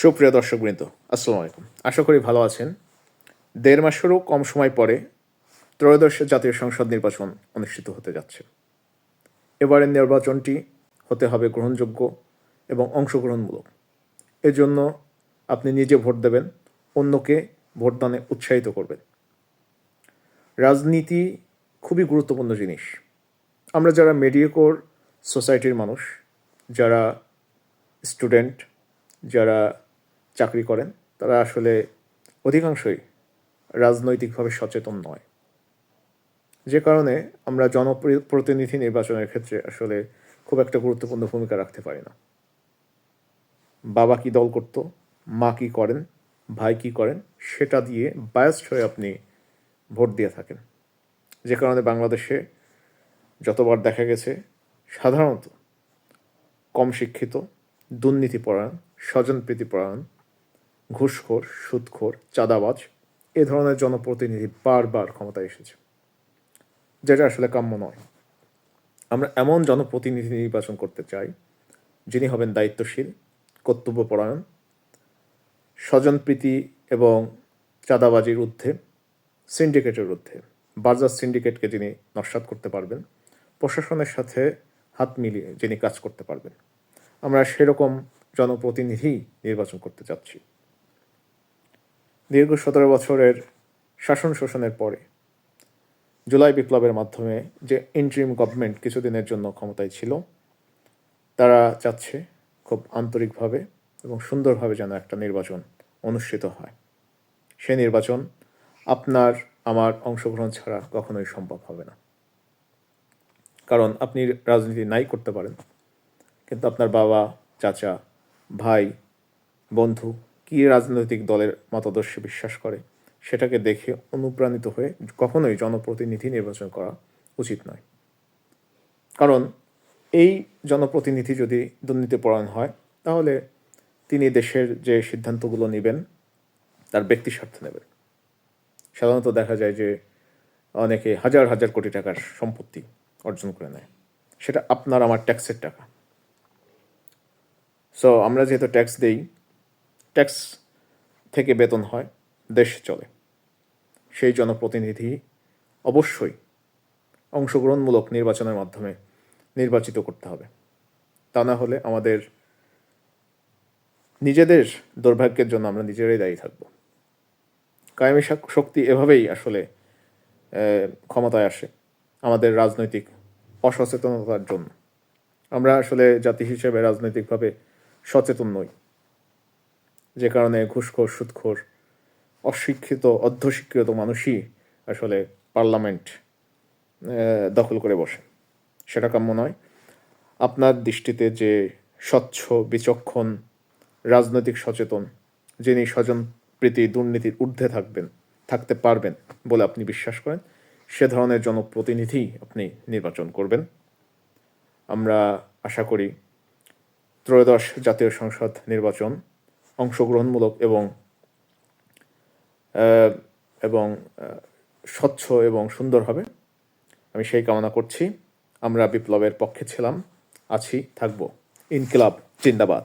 সুপ্রিয় দর্শকবৃন্দ, আসসালামু আলাইকুম। আশা করি ভালো আছেন। দেড় মাসেরও কম সময় পরে ত্রয়োদশ জাতীয় সংসদ নির্বাচন অনুষ্ঠিত হতে যাচ্ছে। এবারের নির্বাচনটি হতে হবে গ্রহণযোগ্য এবং অংশগ্রহণমূলক। এজন্য আপনি নিজে ভোট দেবেন, অন্যকে ভোটদানে উৎসাহিত করবেন। রাজনীতি খুবই গুরুত্বপূর্ণ জিনিস। আমরা যারা মেডিয়েকোর সোসাইটির মানুষ, যারা স্টুডেন্ট যারা চাকরি করেন, তারা আসলে অধিকাংশই রাজনৈতিকভাবে সচেতন নয়। যে কারণে আমরা জনপ্রতিনিধি নির্বাচনের ক্ষেত্রে আসলে খুব একটা গুরুত্বপূর্ণ ভূমিকা রাখতে পারি না। বাবা কি দল করত, মা কি করেন, ভাই কি করেন, সেটা দিয়ে বায়াসড হয়ে আপনি ভোট দিয়ে থাকেন। যে কারণে বাংলাদেশে যতবার দেখা গেছে, সাধারণত কম শিক্ষিত, দুর্নীতিপরায়ণ, স্বজনপ্রীতিপরায়ণ ঘুষখোর, সুদখোর, চাঁদাবাজ এ ধরনের জনপ্রতিনিধি বারবার ক্ষমতায় এসেছে। যেটা আসলে কাম্য নয়। আমরা এমন জনপ্রতিনিধি নির্বাচন করতে চাই, যিনি হবেন দায়িত্বশীল, কর্তব্যপরায়ণ স্বজনপ্রীতি এবং চাঁদাবাজির ঊর্ধ্বে, সিন্ডিকেটের ঊর্ধ্বে বাজার সিন্ডিকেটকে যিনি নস্বাত করতে পারবেন, প্রশাসনের সাথে হাত মিলিয়ে যিনি কাজ করতে পারবেন। আমরা সেরকম জনপ্রতিনিধি নির্বাচন করতে চাচ্ছি। দীর্ঘ সতেরো বছরের শাসন শোষণের পরে জুলাই বিপ্লবের মাধ্যমে যে ইন্ট্রিম গভর্নমেন্ট কিছুদিনের জন্য ক্ষমতায় ছিল, তারা চাচ্ছে খুব আন্তরিকভাবে এবং সুন্দরভাবে যেন একটা নির্বাচন অনুষ্ঠিত হয়। সে নির্বাচন আপনার, আমার অংশগ্রহণ ছাড়া কখনোই সম্ভব হবে না। কারণ আপনি রাজনীতি নাই করতে পারেন, কিন্তু আপনার বাবা, চাচা, ভাই, বন্ধু কী রাজনৈতিক দলের মতাদর্শে বিশ্বাস করে, সেটাকে দেখে অনুপ্রাণিত হয়ে কখনোই জনপ্রতিনিধি নির্বাচন করা উচিত নয়। কারণ এই জনপ্রতিনিধি যদি দুর্নীতিপরায়ণ হয়, তাহলে তিনি দেশের যে সিদ্ধান্তগুলো নেবেন, তার ব্যক্তি স্বার্থ নেবেন। সাধারণত দেখা যায় যে অনেকে হাজার হাজার কোটি টাকার সম্পত্তি অর্জন করে নেয়। সেটা আপনার, আমার ট্যাক্সের টাকা। সো আমরা যেহেতু ট্যাক্স দেই ট্যাক্স থেকে বেতন হয়, দেশ চলে। সেই জনপ্রতিনিধি অবশ্যই অংশগ্রহণমূলক নির্বাচনের মাধ্যমে নির্বাচিত করতে হবে। তা না হলে আমাদের নিজেদের দুর্ভাগ্যের জন্য আমরা নিজেরাই দায়ী থাকব। কায়েমি শাক- শক্তি এভাবেই আসলে ক্ষমতায় আসে আমাদের রাজনৈতিক অসচেতনতার জন্য। আমরা আসলে জাতি হিসেবে রাজনৈতিকভাবে সচেতন নই। যে কারণে ঘুষখোর, সুদখোর, অশিক্ষিত অর্ধশিক্ষিত মানুষই আসলে পার্লামেন্ট দখল করে বসে সেটা কাম্য নয়। আপনার দৃষ্টিতে যে স্বচ্ছ, বিচক্ষণ, রাজনৈতিক সচেতন, যিনি স্বজন প্রীতি দুর্নীতির ঊর্ধ্বে থাকবেন, থাকতে পারবেন বলে আপনি বিশ্বাস করেন, সে ধরনের জনপ্রতিনিধি আপনি নির্বাচন করবেন। আমরা আশা করি ত্রয়োদশ জাতীয় সংসদ নির্বাচন অংশগ্রহণমূলক এবং এবং স্বচ্ছ এবং সুন্দর হবে। আমি সেই কামনা করছি। আমরা বিপ্লবের পক্ষে ছিলাম, আছি, থাকব। ইনকিলাব, জিন্দাবাদ।